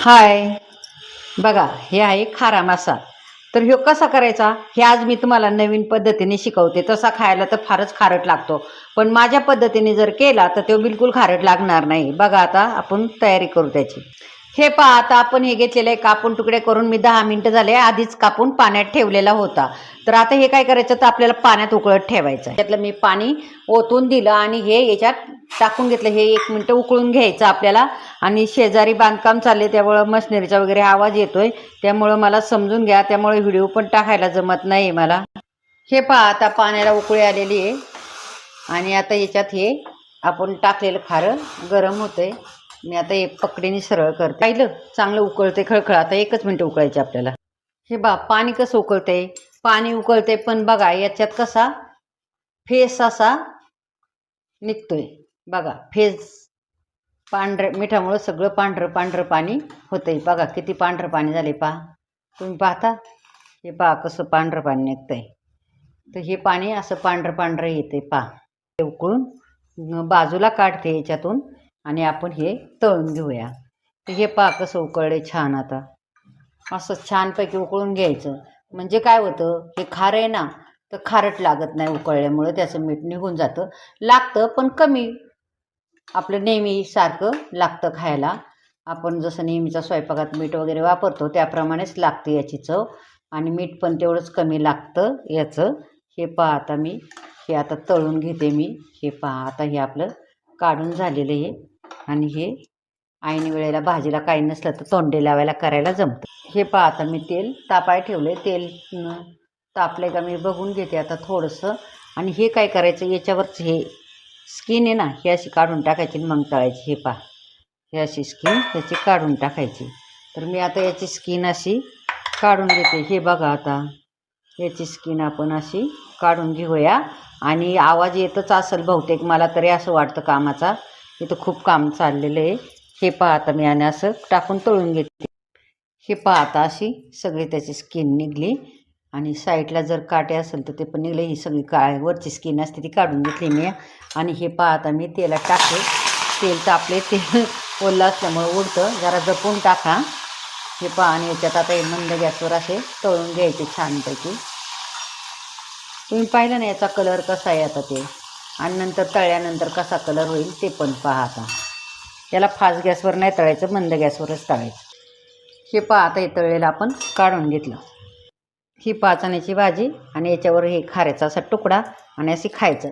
हाय. बघा हे आहे खारा मासा तर ह्यो कसा करायचा? हे आज मी तुम्हाला नवीन पद्धतीने शिकवते. तसा खायला तर फारच खारट लागतो. पण माझ्या पद्धतीने जर केला तर तो बिलकुल खारट लागणार नाही. बघा आता आपण तयारी करू त्याची. हे पहा आता आपण हे घेतलेलं आहे कापून तुकडे करून मी दहा मिनटं झाले. आधीच कापून पाण्यात ठेवलेला होता. तर आता हे काय करायचं? तर आपल्याला पाण्यात उकळत ठेवायचं त्यातलं मी पाणी ओतून दिलं आणि हे याच्यात टाकून घेतलं. हे एक मिनटं उकळून घ्यायचं आपल्याला. आणि शेजारी बांधकाम चालले त्यामुळं मशिनरीचा वगैरे आवाज येतोय. त्यामुळं मला समजून घ्या त्यामुळे व्हिडिओ पण टाकायला जमत नाही मला. हे पहा आता पाण्याला उकळी आलेली आहे. आणि आता याच्यात हे आपण टाकलेलं खारं गरम होतंय. मी आता हे पकडीने सरळ करते. पाहिलं? चांगलं उकळते खळखळ. आता एकच मिनटं उकळायचे आपल्याला. हे बा पाणी कसं उकळते पाणी उकळते पण बघा याच्यात कसा फेस असा निघतोय. बघा फेज पांढरं मिठामुळं सगळं पांढरं पांढरं पाणी होतंय. बघा किती पांढरं पाणी झाले पहा. तुम्ही पाहता? हे पहा कसं पांढरं पाणी निघतंय. तर हे पाणी असं पांढरं पांढरं येते पहा. ते उकळून बाजूला काढते याच्यातून आणि आपण हे तळून घेऊया. तर हे पहा कसं उकळले छान आता. असं छानपैकी उकळून घ्यायचं. म्हणजे काय होतं हे खारं आहे ना तर खारट लागत नाही उकळल्यामुळं. त्याचं मीठ निघून जातं. लागतं पण कमी. आपलं नेहमी सारखं लागतं खायला. आपण जसं नेहमीचा स्वयंपाकात मीठ वगैरे वापरतो त्याप्रमाणेच लागतं याची चव. आणि मीठ पण तेवढंच कमी लागतं याचं. हे पहा आता मी. हे आता तळून घेते मी. हे पहा आता हे आपलं काढून झालेलं आहे आणि हे ऐन वेळेला भाजीला काही नसलं तर तोंडे लावायला करायला जमतं. हे पहा आता मी तेल तापाय ठेवलं तेल तापलं तापले का मी बघून घेते आता थोडंसं. आणि हे काय करायचं? याच्यावरच हे स्किन आहे ना ही अशी काढून टाकायची आणि मग तळायची. हे पहा. ही अशी स्किन त्याची काढून टाकायची. तर मी आता याची स्किन अशी काढून घेते. हे बघा आता. याची स्किन आपण अशी काढून घेऊया. आणि आवाज येतच असेल बहुतेक. मला तरी असं वाटतं कामाचा. इथं खूप काम चाललेलं आहे. हे पहा आता मी आणि असं टाकून तळून घेते. हे पहा आता अशी सगळी त्याची स्किन निघली. आणि साईडला जर काटे असेल तर ते पण निघले. ही सगळी काळ वरची स्किन असते ती काढून घेतली मी. आणि हे पहा आता मी तेलात टाकते. तेल तापले तेल ओलं असल्यामुळं उडतं. जरा जपून टाका. हे पहा आणि याच्यात आता हे मंद गॅसवर असे तळून घ्यायचे छानपैकी. तुम्ही पाहिलं ना याचा कलर कसा आहे आता ते. आणि नंतर तळल्यानंतर कसा कलर होईल ते पण पहा आता. याला फास्ट गॅसवर नाही तळायचं मंद गॅसवरच तळायचं. हे पहा आता हे तळलेलं आपण काढून घेतलं. ही पाचण्याची भाजी आणि याच्यावर हे खाऱ्याचा असा तुकडा आणि असे खायचं.